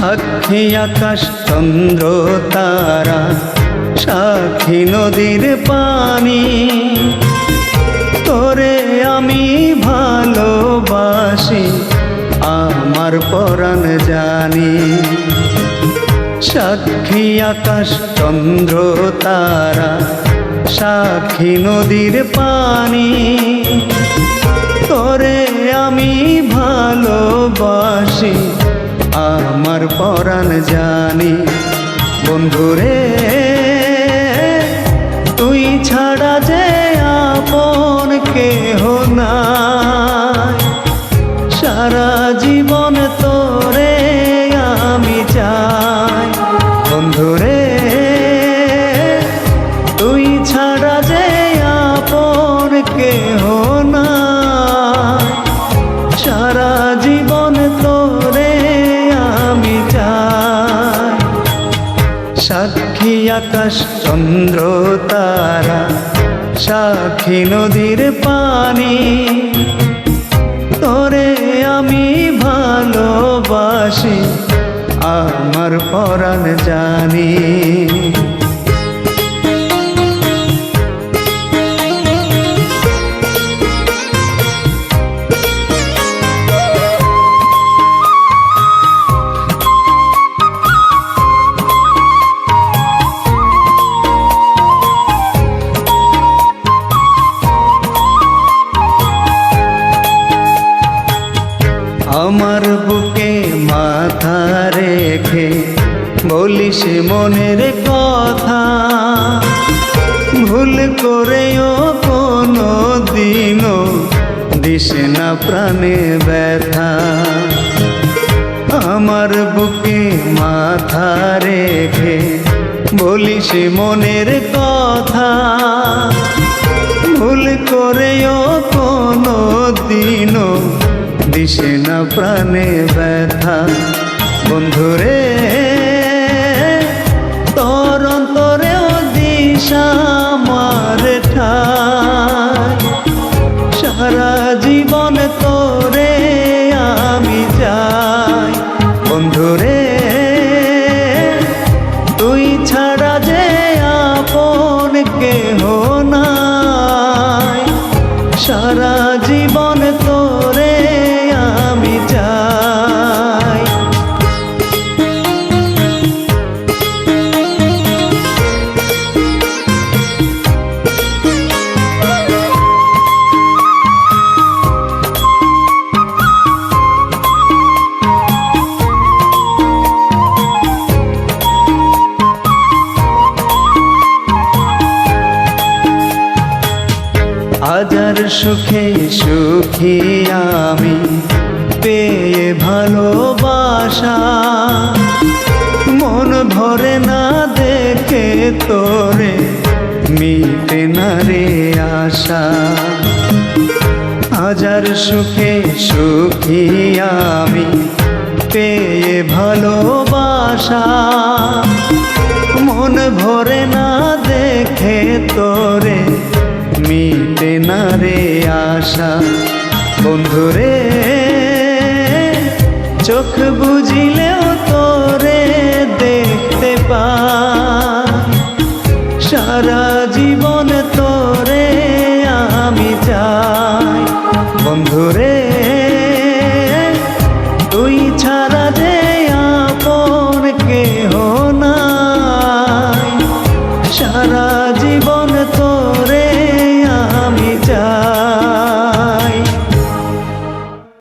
সাক্ষী আকাশ, চন্দ্র, তারা, সাক্ষী নদীর পানি। তোরে আমি ভালোবাসি, আমার পরাণ জানি। সাক্ষী আকাশ, চন্দ্র, তারা, সাক্ষী নদীর পানি। তোরে আমি ভালোবাসি আমার পরাণ জানি। বন্ধুরে তুই ছাড়া যে আপন কেহ না সারা জীবন তোরে আমি চাই। বন্ধুরে সাক্ষী আকাশ চন্দ্র তারা সাক্ষী নদীর পানি। তোরে আমি ভালোবাসি আমার পরাণ জানি। আমার বুকে মাথা রেখে বলিস মনের কথা। ভুল করেও কোনো দিনও দিস না প্রাণে ব্যথা। আমার বুকে মাথা রেখে বলিস মনের কথা। ভুল করেও কোনো দিনও না প্রাণে ব্যথা। বন্ধুরে হাজার সুখে সুখী আমি পেয়ে ভালোবাসা। মন ভরে না দেখে তোরে মিটে না রে আশা। হাজার সুখে সুখী আমি পেয়ে ভালোবাসা। মন ভরে না দেখে তোরে না আশা। বন্ধুরে চোখ বুঝিলেও তোরে দেখতে পা। সারা জীবন তোরে আমি চাই। বন্ধুরে